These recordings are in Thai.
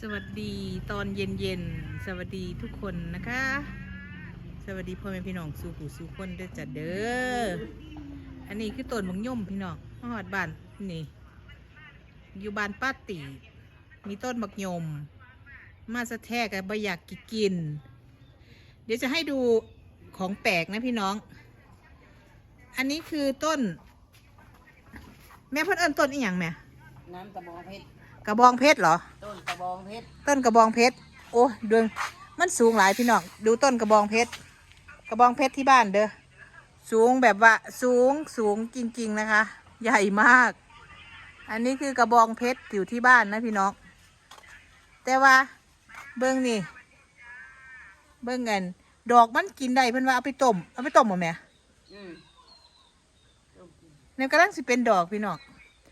สวัสดีตอนเย็นๆสวัสดีทุกคนนะคะ สวัสดีพ่อแม่พี่น้องสู่ผู้สู่คนเด้อจ้ะเด้ออันนี้คือต้นมังย่มพี่น้องมาหอดบ้านนี่ อยู่บ้านป้าตีมีต้นบักยม มาสะแทกกับบอยากกิน เดี๋ยวจะให้ดูของแปลกนะพี่น้อง อันนี้คือต้น แม่เพิ่นเอิ้นต้นอีหยังแม่น้ำกระบองเพชร กระบองเพชรเหรอ ต้นกระบองเพชรต้นกระบองเพชร โอ้ดวงมันสูงหลายพี่น้อง ดูต้นกระบองเพชร กระบองเพชรที่บ้านเด้อ สูงแบบว่าสูงสูงจริง ๆนะคะ ใหญ่มาก อันนี้คือกระบองเพชรอยู่ที่บ้านนะพี่น้อง แต่ว่าเบิ้งนี่ เบิ้งเงิน ดอกมันกินได้เพิ่นว่าเอาไปต้ม เอาไปต้มบ่แม่อืมเนี่ยกำลังสิเป็นดอกพี่น้อง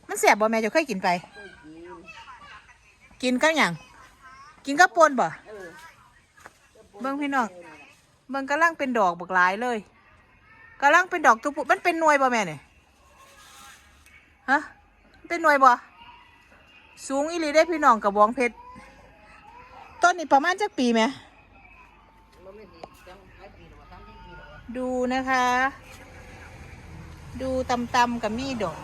มันแสบบ่แม่เจะเคยกินไปเคย กินกินกับหยังกินกับปนบ่เออเบิ่งพี่น้องมันกำลังเป็นดอกบักหลายเลยกำลังเป็นดอกตัวผู้มันเป็นหน่วยบ่แม่เนี่ยฮะเป็นหน่วยบ่สูงอีหลีได้พี่น้องกับบองเพชรต้นนี้ประมาณจักปีไหมดูนะคะ ดูตำตำกับมีดอก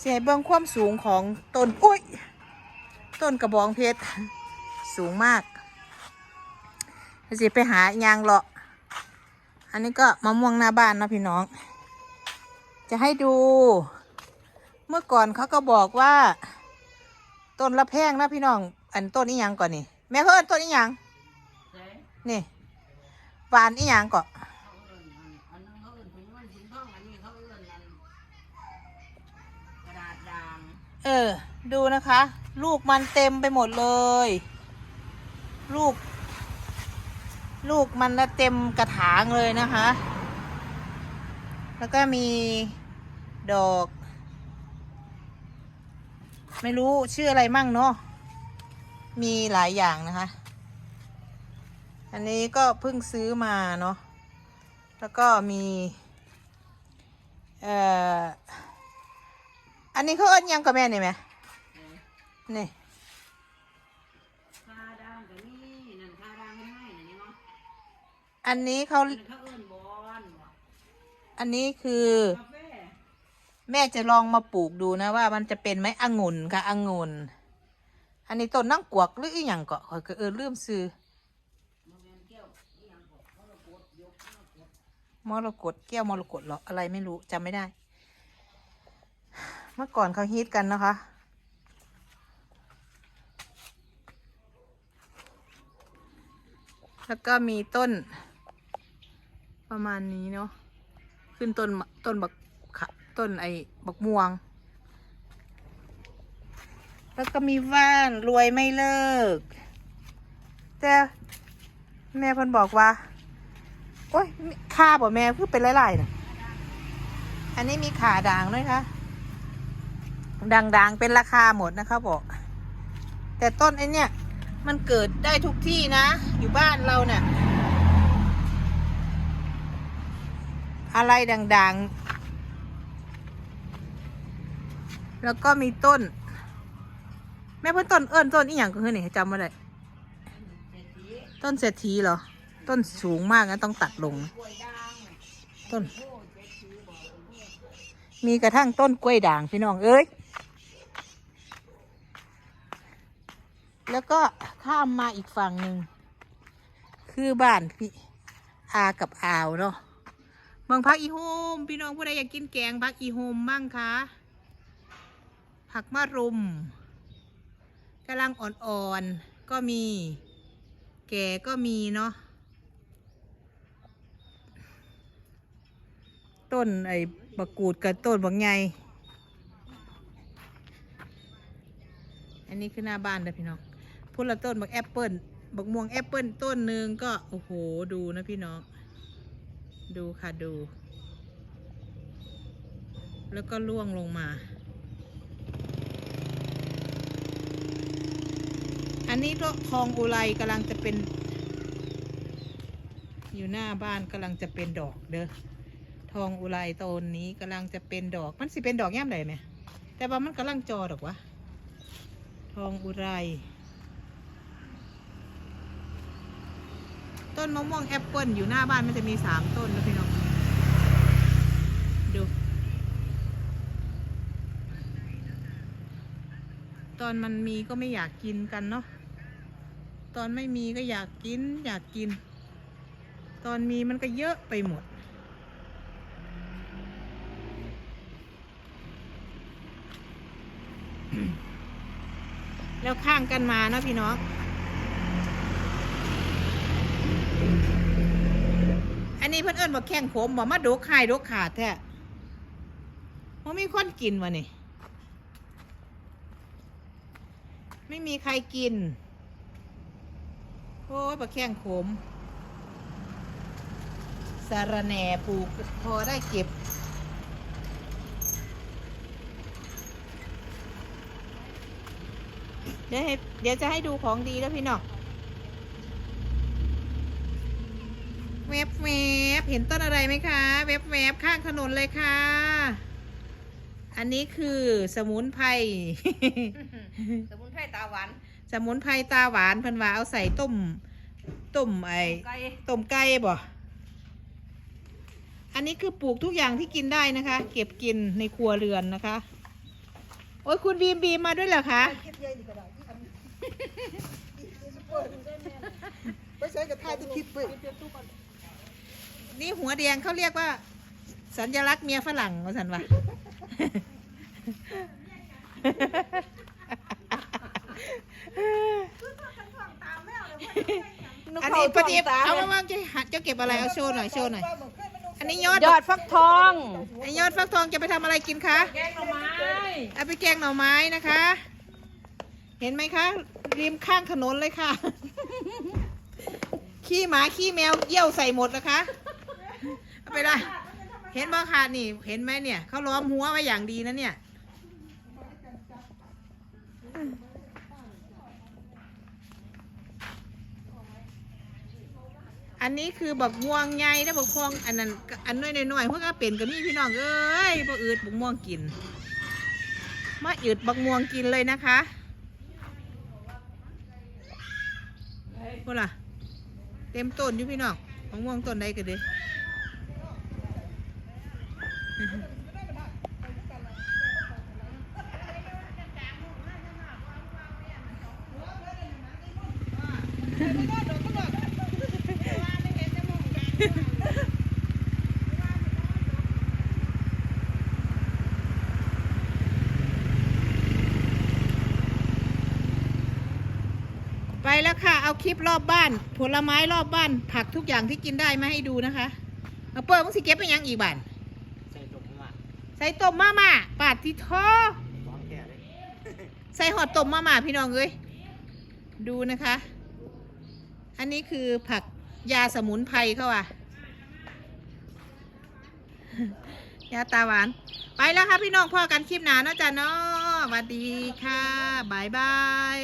เสียเบื้องความสูงของต้นอุ้ย ต้นกระบองเพชร สูงมากสิไปหายางเลาะ อันนี้ก็มะม่วงหน้าบ้านเนาะพี่น้อง จะให้ดู เมื่อก่อนเขาก็บอกว่า ต้นละแพงนะพี่น้อง อันต้นนี้ยังก่อนนี่ แม่เขาเอิ้นต้นนี้ยังเจ๊นี่หวานนี้ยังก่อนเขาเอิ้นอันอันนั้นเขาเอิ้นถุงเงินถุงทองอันนี้เขาเอิ้นอันกระดาษด่างเออ ดูนะคะ ลูกมันเต็มไปหมดเลย ลูก ลูกมันนะเต็มกระถางเลยนะคะ แล้วก็มีดอก ไม่รู้ชื่ออะไรมั่งเนาะมีหลายอย่างนะคะ อันนี้ก็เพิ่งซื้อมาเนาะแล้วก็มีเอ่ออันนี้เขาเอิ้นยังกับแม่นี่ไหม นี่คาด่างก็มีนั่นคาด่างง่ายๆนี่เนาะอันนี้เขาอันนั้นเขาเอิ้นบอนบ่อันนี้คือ กาแฟแม่จะลองมาปลูกดูนะว่ามันจะเป็นไหมองุ่นค่ะองุ่นอันนี้ต้นนั่งกวกหรืออีหยังเกาะข่อยก็เออลืมซื้อมันเป็นแก้วอีหยังบ่เขาเรากดยกเขาเรากดมรกตแก้วมรกตเหรออะไรไม่รู้จำไม่ได้ เมื่อก่อนเขาฮิตกันนะคะ แล้วก็มีต้น ประมาณนี้เนาะขึ้นต้นต้นบักขะต้นไอ้บักม่วง แล้วก็มีว่านรวยไม่เลิก แต่แม่เพิ่นบอกว่า โอ้ยมีขาบ่แม่คือเป็นหลายๆนะอันนี้มีขาด่างด้วยค่ะด่างๆเป็นราคาหมดนะคะบอก แต่ต้นไอ้เนี่ย มันเกิดได้ทุกที่นะ อยู่บ้านเราเนี่ยอะไรด่างๆ แล้วก็มีต้น แม่เพิ่นต้นเอิ้นต้นอีหยังก็คือนี่จำมาได้เศรษฐีต้นเศรษฐีเหรอ ต้นสูงมากนะต้องตัดลง ต้น มีกระทั่งต้นกล้วยด่างพี่น้องเอ้ย แล้วก็ ข้ามมาอีกฝั่งหนึ่ง คือบ้านพี่อากับอาวเนาะเมืองพักอีโฮมพี่น้องผู้ใดอยากกินแกงพักอีโฮมบ้างคะผักมะรุมกำลังอ่อนๆก็มี แก่ก็มีเนาะต้นไอ้บักกูดกับต้นบักไงอันนี้คือหน้าบ้านนะพี่น้อง พุ่นละต้นบักแอปเปิลบักม่วงแอปเปิลต้นหนึ่งก็ โอ้โห ดูนะพี่น้อง ดูค่ะดู แล้วก็ล่วงลงมา อันนี้ก็ทองอุไรกำลังจะเป็น อยู่หน้าบ้านกำลังจะเป็นดอกเด้อทองอุไรต้นนี้กำลังจะเป็นดอก มันสิเป็นดอกย่ำใดไหมแต่ว่ามันกำลังจอดอกวะ ทองอุไร ต้นมะม่วงแอปเปิลอยู่หน้าบ้านมันจะมีสามต้นนะพี่น้องดู ตอนมันมีก็ไม่อยากกินกันเนาะตอนไม่มีก็อยากกิน อยากกิน ตอนมีมันก็เยอะไปหมด แล้วข้างกันมานะพี่น้อง อันนี้เพื่อนเอิญบอกแข้งขมบอกมาดกไข่ดกขาดแท้มันมีคนกินวะนี่ ไม่มีใครกิน โอ้ยบะแข้งขมสารแหน่ปลูกพอได้เก็บเดี๋ยวให้เดี๋ยวจะให้ดูของดีแล้วพี่น้อง แวบแวบเห็นต้นอะไรไหมคะ แวบแวบข้างถนนเลยค่ะ อันนี้คือสมุนไพร สมุนไพรตาหวาน สมุนไพรตาหวานเพันว่าเอาใส่ต้ม ต้มไอ้ไก่ต้มไก่บ่ อันนี้คือปลูกทุกอย่างที่กินได้นะคะ เก็บกินในครัวเรือนนะคะ โอ้ยคุณบีมบีมมาด้วยเหรอคะไปใช้กับท่ายที่คิดไป นี่หัวแดงเขาเรียกว่า สัญลักษณ์เมียฝรั่งว่าสันวะอันนี้ปฏิเอามาว่าจะหัดจะเก็บอะไรเอาโชว์หน่อยโชว์หน่อย อันนี้ยอดยอดฟักทองอันนี้ยอดฟักทองจะไปทำอะไรกินคะแกงหน่อไม้เอาไปแกงหน่อไม้นะคะ เห็นไหมคะริมข้างถนนเลยค่ะ ขี้หมาขี้แมวเยี่ยวใส่หมดนะคะเอา ไปได้ เห็นบ้างค่ะนี่ เห็นไหมเนี่ย เขาล้อมหัวไว้อย่างดีนะเนี่ย อันนี้คือบักม่วงใหญ่แล้วบักพวงอันนั้นอันน้อยๆน้อยๆพวกก็เป็นกับนี่พี่น้องเอ้ยบ่อืดบักม่วงกิน มาอืดบักม่วงกินเลยนะคะพวกล่ะ เต็มต้นอยู่พี่น้องบักม่วงต้นใดกันเด้ ไปแล้วค่ะ เอาคลิปรอบบ้าน ผลไม้รอบบ้าน ผักทุกอย่างที่กินได้มาให้ดูนะคะ เอาเปิดมึงสิเก็บไปยังอีกบ้านใส่ตกมาใส่ต้มมาม่าปาดที่ท้อสองแก่เลยใส่หอดต้มมาม่าพี่น้องเอ้ยดูนะคะ อันนี้คือผักยาสมุนไพรเขาอะ ยาตาหวาน ไปแล้วค่ะพี่น้องพ่อกันคลิปหนาเนาะจ้ะเนาะสวัสดีค่ะบายบาย